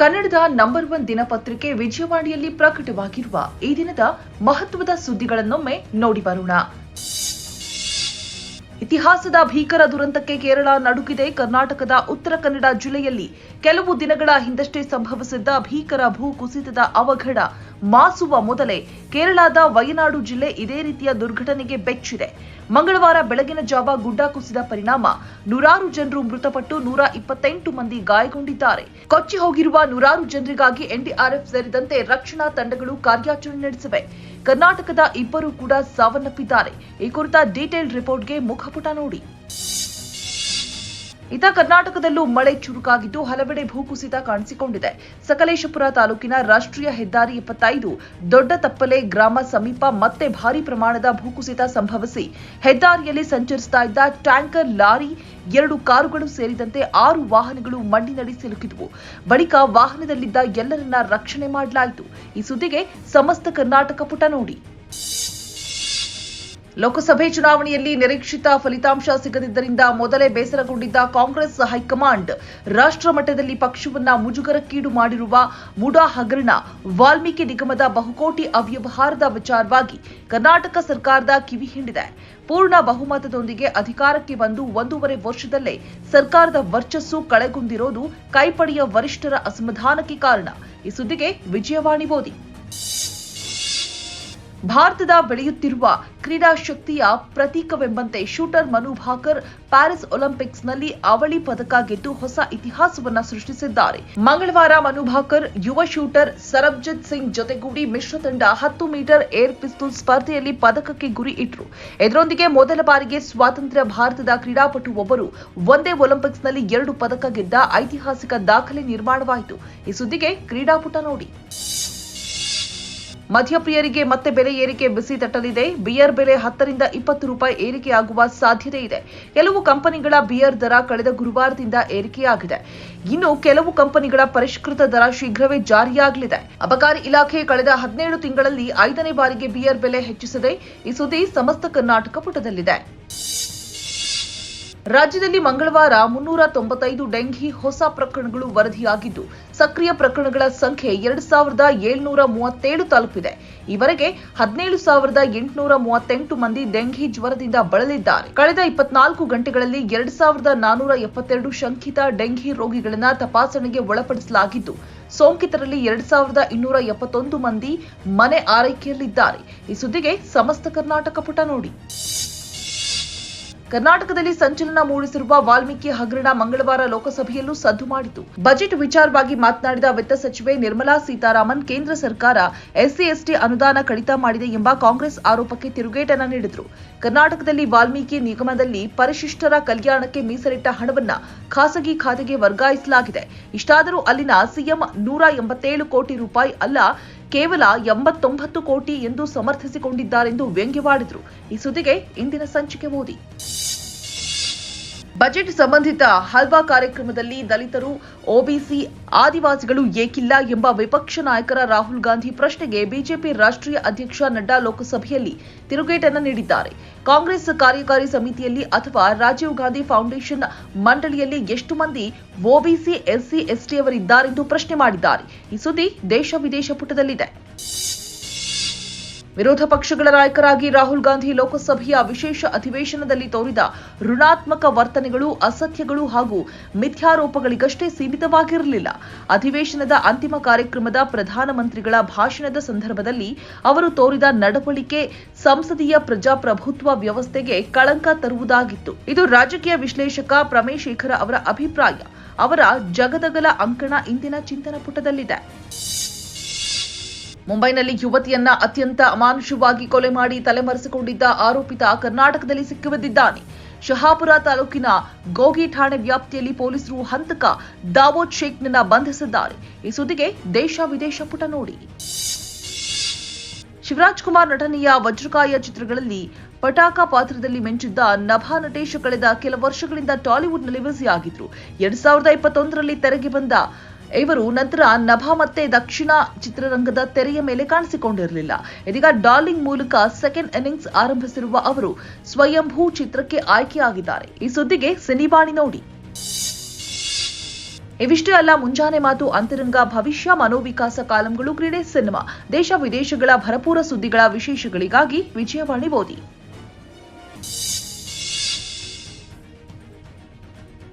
ಕನ್ನಡದ number one ದಿನಪತ್ರಿಕೆ ವಿಜಯವಾಣಿಯಲ್ಲಿ ಪ್ರಕಟವಾಗಿರುವ ಈ ದಿನದ ಮಹತ್ವದ ಸುದ್ದಿಗಳನ್ನೊಮ್ಮೆ ನೋಡಿ ಬರೋಣ. ಇತಿಹಾಸದ ಭೀಕರ ದುರಂತಕ್ಕೆ ಕೇರಳ ನಡುಗಿದೆ. ಕರ್ನಾಟಕದ ಉತ್ತರ ಕನ್ನಡ ಜಿಲ್ಲೆಯಲ್ಲಿ ಕೆಲವು ದಿನಗಳ ಹಿಂದಷ್ಟೇ ಸಂಭವಿಸಿದ್ದ ಭೀಕರ ಭೂ ಕುಸಿತದ ಅವಘಡ ಮಾಸುವ ಮೊದಲೇ ಕೇರಳದ ವಯನಾಡು ಜಿಲ್ಲೆ ಇದೇ ರೀತಿಯ ದುರ್ಘಟನೆಗೆ ಬೆಚ್ಚಿದೆ. ಮಂಗಳವಾರ ಬೆಳಗಿನ ಜಾವ ಗುಡ್ಡ ಕುಸಿದ ಪರಿಣಾಮ. ನೂರಾರು ಜನರು ಮೃತಪಟ್ಟು ನೂರ ಇಪ್ಪತ್ತೆಂಟು ಮಂದಿ ಗಾಯಗೊಂಡಿದ್ದಾರೆ. ಕೊಚ್ಚಿ ಹೋಗಿರುವ ನೂರಾರು ಜನರಿಗಾಗಿ ಎನ್ಡಿಆರ್ಎಫ್ ಸೇರಿದಂತೆ ರಕ್ಷಣಾ ತಂಡಗಳು ಕಾರ್ಯಾಚರಣೆ ನಡೆಸಿವೆ. ಕರ್ನಾಟಕದ ಇಬ್ಬರು ಕೂಡ ಸಾವನ್ನಪ್ಪಿದ್ದಾರೆ. ಈ ಕುರಿತ ಡೀಟೇಲ್ ರಿಪೋರ್ಟ್ಗೆ ಮುಖಪುಟ ನೋಡಿ. ಇತ ಕರ್ನಾಟಕದಲ್ಲೂ ಮಳೆ ಚುರುಕಾಗಿದ್ದು ಹಲವೆಡೆ ಭೂಕುಸಿತ ಕಾಣಿಸಿಕೊಂಡಿದೆ. ಸಕಲೇಶಪುರ ತಾಲೂಕಿನ ರಾಷ್ಟ್ರೀಯ ಹೆದ್ದಾರಿ ಇಪ್ಪತ್ತೈದು, ದೊಡ್ಡ ತಪ್ಪಲೆ ಗ್ರಾಮ ಸಮೀಪ ಮತ್ತೆ ಭಾರಿ ಪ್ರಮಾಣದ ಭೂಕುಸಿತ ಸಂಭವಿಸಿ. ಹೆದ್ದಾರಿಯಲ್ಲಿ ಸಂಚರಿಸ್ತಾ ಇದ್ದ ಟ್ಯಾಂಕರ್, ಲಾರಿ, ಎರಡು ಕಾರುಗಳು ಸೇರಿದಂತೆ ಆರು ವಾಹನಗಳು ಮಣ್ಣಿನಡಿ ಸಿಲುಕಿದವು. ಬಳಿಕ ವಾಹನದಲ್ಲಿದ್ದ ಎಲ್ಲರನ್ನ ರಕ್ಷಣೆ ಮಾಡಲಾಯಿತು. ಈ ಸುದ್ದಿಗೆ ಸಮಸ್ತ ಕರ್ನಾಟಕ ಪುಟ ನೋಡಿ. ಲೋಕಸಭೆ ಚುನಾವಣೆಯಲ್ಲಿ ನಿರೀಕ್ಷಿತ ಫಲಿತಾಂಶ ಸಿಗದಿದ್ದರಿಂದ ಮೊದಲೇ ಬೇಸರಗೊಂಡಿದ್ದ ಕಾಂಗ್ರೆಸ್ ಹೈಕಮಾಂಡ್ ರಾಷ್ಟ್ರ ಮಟ್ಟದಲ್ಲಿ ಪಕ್ಷವನ್ನ ಮುಜುಗರಕ್ಕೀಡು ಮಾಡಿರುವ ಮುಡಾ ಹಗರಣ ವಾಲ್ಮೀಕಿ ನಿಗಮದ ಬಹುಕೋಟಿ ಅವ್ಯವಹಾರದ ವಿಚಾರವಾಗಿ ಕರ್ನಾಟಕ ಸರ್ಕಾರದ ಕಿವಿ ಹಿಂಡಿದೆ. ಪೂರ್ಣ ಬಹುಮತದೊಂದಿಗೆ ಅಧಿಕಾರಕ್ಕೆ ಬಂದು ಒಂದೂವರೆ ವರ್ಷದಲ್ಲೇ ಸರ್ಕಾರದ ವರ್ಚಸ್ಸು ಕಳೆಗುಂದಿರೋದು ಕೈಪಡೆಯ ವರಿಷ್ಠರ ಅಸಮಾಧಾನಕ್ಕೆ ಕಾರಣ. ಈ ಸುದ್ದಿಗೆ ವಿಜಯವಾಣಿ ಓದಿ ಭಾರತದ ಬೆಳೆಯುತ್ತಿರುವ ಕ್ರೀಡಾ ಶಕ್ತಿಯ ಪ್ರತೀಕವೆಂಬಂತೆ ಶೂಟರ್ ಮನು ಭಾಕರ್ ಪ್ಯಾರಿಸ್ ಒಲಿಂಪಿಕ್ಸ್ನಲ್ಲಿ ಅವಳಿ ಪದಕ ಗೆದ್ದು ಹೊಸ ಇತಿಹಾಸವನ್ನ ಸೃಷ್ಟಿಸಿದ್ದಾರೆ. ಮಂಗಳವಾರ ಮನು ಭಾಕರ್, ಯುವ ಶೂಟರ್ ಸರಬ್ಜಿತ್ ಸಿಂಗ್ ಜೊತೆಗೂಡಿ ಮಿಶ್ರ ತಂಡ ಹತ್ತು ಮೀಟರ್ ಏರ್ ಪಿಸ್ತೂಲ್ ಸ್ಪರ್ಧೆಯಲ್ಲಿ ಪದಕಕ್ಕೆ ಗುರಿ ಇಟ್ಟರು ಇದರೊಂದಿಗೆ ಮೊದಲ ಬಾರಿಗೆ ಸ್ವಾತಂತ್ರ್ಯ ಭಾರತದ ಕ್ರೀಡಾಪಟು ಒಬ್ಬರು ಒಂದೇ ಒಲಿಂಪಿಕ್ಸ್ನಲ್ಲಿ ಎರಡು ಪದಕ ಗೆದ್ದ ಐತಿಹಾಸಿಕ ದಾಖಲೆ ನಿರ್ಮಾಣವಾಯಿತು. ಈ ಸುದ್ದಿಗೆ ಕ್ರೀಡಾಪುಟ ನೋಡಿ. ಮದ್ಯಪ್ರಿಯರಿಗೆ ಮತ್ತೆ ಬೆಲೆ ಏರಿಕೆ ಬಿಸಿ ತಟ್ಟಲಿದೆ. ಬಿಯರ್ ಬೆಲೆ ಹತ್ತರಿಂದ ಇಪ್ಪತ್ತು ರೂಪಾಯಿ ಏರಿಕೆಯಾಗುವ ಸಾಧ್ಯತೆ ಇದೆ. ಕೆಲವು ಕಂಪನಿಗಳ ಬಿಯರ್ ದರ ಕಳೆದ ಗುರುವಾರದಿಂದ ಏರಿಕೆಯಾಗಿದೆ. ಇನ್ನು ಕೆಲವು ಕಂಪನಿಗಳ ಪರಿಷ್ಕೃತ ದರ ಶೀಘ್ರವೇ ಜಾರಿಯಾಗಲಿದೆ. ಅಬಕಾರಿ ಇಲಾಖೆ ಕಳೆದ ಹದಿನೇಳು ತಿಂಗಳಲ್ಲಿ ಐದನೇ ಬಾರಿಗೆ ಬಿಯರ್ ಬೆಲೆ ಹೆಚ್ಚಿಸಿದೆ. ಈ ಸುದ್ದಿ ಸಮಸ್ತ ಕರ್ನಾಟಕ ಪುಟದಲ್ಲಿದೆ. ರಾಜ್ಯದಲ್ಲಿ ಮಂಗಳವಾರ ಮುನ್ನೂರ ತೊಂಬತ್ತೈದು ಡೆಂಘಿ, ಹೊಸ ಪ್ರಕರಣಗಳು ವರದಿಯಾಗಿದ್ದು, ಸಕ್ರಿಯ ಪ್ರಕರಣಗಳ ಸಂಖ್ಯೆ ಎರಡು ಸಾವಿರದ ಏಳ್ನೂರ ಮೂವತ್ತೇಳು ತಲುಪಿದೆ. ಈವರೆಗೆ ಹದಿನೇಳು ಸಾವಿರದ ಎಂಟುನೂರ ಮೂವತ್ತೆಂಟು ಮಂದಿ ಡೆಂಘಿ ಜ್ವರದಿಂದ ಬಳಲಿದ್ದಾರೆ. ಕಳೆದ ಇಪ್ಪತ್ನಾಲ್ಕು ಗಂಟೆಗಳಲ್ಲಿ ಎರಡು ಸಾವಿರದ ನಾನೂರ ಎಪ್ಪತ್ತೆರಡು ಶಂಕಿತ ಡೆಂಘಿ ರೋಗಿಗಳನ್ನ ತಪಾಸಣೆಗೆ ಒಳಪಡಿಸಲಾಗಿದ್ದು, ಸೋಂಕಿತರಲ್ಲಿ ಎರಡು ಸಾವಿರದ ಇನ್ನೂರ ಎಪ್ಪತ್ತೊಂದು ಮಂದಿ ಮನೆ ಆರೈಕೆಯಲ್ಲಿದ್ದಾರೆ. ಈ ಸುದ್ದಿಗೆ ಸಮಸ್ತ ಕರ್ನಾಟಕ ಪುಟ ನೋಡಿ. ಕರ್ನಾಟಕದಲ್ಲಿ ಸಂಚಲನ ಮೂಡಿಸಿರುವ ವಾಲ್ಮೀಕಿ ಹಗರಣ ಮಂಗಳವಾರ ಲೋಕಸಭೆಯಲ್ಲೂ ಸದ್ದು ಮಾಡಿತು. ಬಜೆಟ್ ವಿಚಾರವಾಗಿ ಮಾತನಾಡಿದ ವಿತ್ತ ಸಚಿವೆ ನಿರ್ಮಲಾ ಸೀತಾರಾಮನ್, ಕೇಂದ್ರ ಸರ್ಕಾರ ಎಸ್ಸಿ, ಎಸ್ಟಿ ಅನುದಾನ ಕಡಿತ ಮಾಡಿದೆ ಎಂಬ ಕಾಂಗ್ರೆಸ್ ಆರೋಪಕ್ಕೆ ತಿರುಗೇಟನ ನೀಡಿದರು. ಕರ್ನಾಟಕದಲ್ಲಿ ವಾಲ್ಮೀಕಿ ನಿಗಮದಲ್ಲಿ ಪರಿಶಿಷ್ಟರ ಕಲ್ಯಾಣಕ್ಕೆ ಮೀಸಲಿಟ್ಟ ಹಣವನ್ನ ಖಾಸಗಿ ಖಾತೆಗೆ ವರ್ಗಾಯಿಸಲಾಗಿದೆ. ಇಷ್ಟಾದರೂ ಅಲ್ಲಿನ ಸಿಎಂ ನೂರ ಎಂಬತ್ತೇಳು ಕೋಟಿ ರೂಪಾಯಿ ಅಲ್ಲ ಕೇವಲ ಎಂಬತ್ತೊಂಬತ್ತು ಕೋಟಿ ಎಂದು ಸಮರ್ಥಿಸಿಕೊಂಡಿದ್ದಾರೆಂದು ವ್ಯಂಗ್ಯವಾಡಿದರು. ಈ ಸುದ್ದಿಗೆ ಇಂದಿನ ಸಂಚಿಕೆ ಓದಿ ಬಜೆಟ್ ಸಂಬಂಧಿತ ಹಲ್ವಾ ಕಾರ್ಯಕ್ರಮದಲ್ಲಿ ದಲಿತರು ಒಬಿಸಿ ಆದಿವಾಸಿಗಳು ಏಕಿಲ್ಲ ಎಂಬ ವಿಪಕ್ಷ ನಾಯಕರ ರಾಹುಲ್ ಗಾಂಧಿ ಪ್ರಶ್ನೆಗೆ ಬಿಜೆಪಿ ರಾಷ್ಟ್ರೀಯ ಅಧ್ಯಕ್ಷ ನಡ್ಡಾ ಲೋಕಸಭೆಯಲ್ಲಿ ತಿರುಗೇಟನ್ನು ನೀಡಿದ್ದಾರೆ. ಕಾಂಗ್ರೆಸ್ ಕಾರ್ಯಕಾರಿ ಸಮಿತಿಯಲ್ಲಿ ಅಥವಾ ರಾಜೀವ್ ಗಾಂಧಿ ಫೌಂಡೇಶನ್ ಮಂಡಳಿಯಲ್ಲಿ ಎಷ್ಟು ಮಂದಿ ಒಬಿಸಿ ಎಸ್ಸಿ ಎಸ್ಟಿಯವರಿದ್ದಾರೆಂದು ಪ್ರಶ್ನೆ ಮಾಡಿದ್ದಾರೆ. ಈ ಸುದ್ದಿ ದೇಶ ವಿದೇಶ ಪುಟದಲ್ಲಿದೆ. ವಿರೋಧ ಪಕ್ಷಗಳ ನಾಯಕರಾಗಿ ರಾಹುಲ್ ಗಾಂಧಿ ಲೋಕಸಭೆಯ ವಿಶೇಷ ಅಧಿವೇಶನದಲ್ಲಿ ತೋರಿದ ಋಣಾತ್ಮಕ ವರ್ತನೆಗಳು, ಅಸತ್ಯಗಳು ಹಾಗೂ ಮಿಥ್ಯಾರೋಪಗಳಿಗಷ್ಟೇ ಸೀಮಿತವಾಗಿರಲಿಲ್ಲ. ಅಧಿವೇಶನದ ಅಂತಿಮ ಕಾರ್ಯಕ್ರಮದ ಪ್ರಧಾನಮಂತ್ರಿಗಳ ಭಾಷಣದ ಸಂದರ್ಭದಲ್ಲಿ ಅವರು ತೋರಿದ ನಡವಳಿಕೆ ಸಂಸದೀಯ ಪ್ರಜಾಪ್ರಭುತ್ವ ವ್ಯವಸ್ಥೆಗೆ ಕಳಂಕ ತರುವುದಾಗಿತ್ತು. ಇದು ರಾಜಕೀಯ ವಿಶ್ಲೇಷಕ ಪ್ರಮೇಶ್ ಶೇಖರ್ ಅವರ ಅಭಿಪ್ರಾಯ. ಅವರ ಜಗದಗಲ ಅಂಕಣ ಇಂದಿನ ಚಿಂತನ ಪುಟದಲ್ಲಿದೆ. ಮುಂಬೈನಲ್ಲಿ ಯುವತಿಯನ್ನ ಅತ್ಯಂತ ಅಮಾನುಷವಾಗಿ ಕೊಲೆ ಮಾಡಿ ತಲೆಮರೆಸಿಕೊಂಡಿದ್ದ ಆರೋಪಿತ ಕರ್ನಾಟಕದಲ್ಲಿ ಸಿಕ್ಕಿಬಿದ್ದಿದ್ದಾನೆ ಶಹಾಪುರ ತಾಲೂಕಿನ ಗೋಗಿ ಠಾಣೆ ವ್ಯಾಪ್ತಿಯಲ್ಲಿ ಪೊಲೀಸರು ಹಂತಕ ದಾವೋದ್ ಶೇಖ್ನನ್ನ ಬಂಧಿಸಿದ್ದಾರೆ. ಈ ಸುದ್ದಿಗೆ ದೇಶ ವಿದೇಶ ಪುಟ ನೋಡಿ. ಶಿವರಾಜ್ ಕುಮಾರ್ ನಟನೆಯ ವಜ್ರಕಾಯ ಚಿತ್ರಗಳಲ್ಲಿ ಪಟಾಕ ಪಾತ್ರದಲ್ಲಿ ಮೆಂಚಿದ್ದ ನಭಾ ನಟೇಶ್ ಕಳೆದ ಕೆಲ ವರ್ಷಗಳಿಂದ ಟಾಲಿವುಡ್ನಲ್ಲಿ ಬ್ಯುಸಿಯಾಗಿದ್ರು. ಎರಡ್ ಸಾವಿರದ ಇಪ್ಪತ್ತೊಂದರಲ್ಲಿ ತೆರೆಗೆ ಬಂದ ಇವರು ನಂತರ ನಭಾ ಮತ್ತೆ ದಕ್ಷಿಣ ಚಿತ್ರರಂಗದ ತೆರೆಯ ಮೇಲೆ ಕಾಣಿಸಿಕೊಂಡಿರಲಿಲ್ಲ. ಇದೀಗ ಡಾರ್ಲಿಂಗ್ ಮೂಲಕ ಸೆಕೆಂಡ್ ಇನ್ನಿಂಗ್ಸ್ ಆರಂಭಿಸಿರುವ ಅವರು ಸ್ವಯಂಭೂ ಚಿತ್ರಕ್ಕೆ ಆಯ್ಕೆಯಾಗಿದ್ದಾರೆ. ಈ ಸುದ್ದಿಗೆ ಸಿನಿಬಾಣಿ ನೋಡಿ. ಇವಿಷ್ಟೇ ಅಲ್ಲ, ಮುಂಜಾನೆ ಮಾತು ಅಂತರಂಗ ಭವಿಷ್ಯ, ಮನೋವಿಕಾಸ ಕಾಲಂಗಳು, ಕ್ರೀಡೆ, ಸಿನಿಮಾ, ದೇಶ ವಿದೇಶಗಳ ಭರಪೂರ ಸುದ್ದಿಗಳ ವಿಶೇಷಗಳಿಗಾಗಿ ವಿಜಯವಾಣಿ ಓದಿ.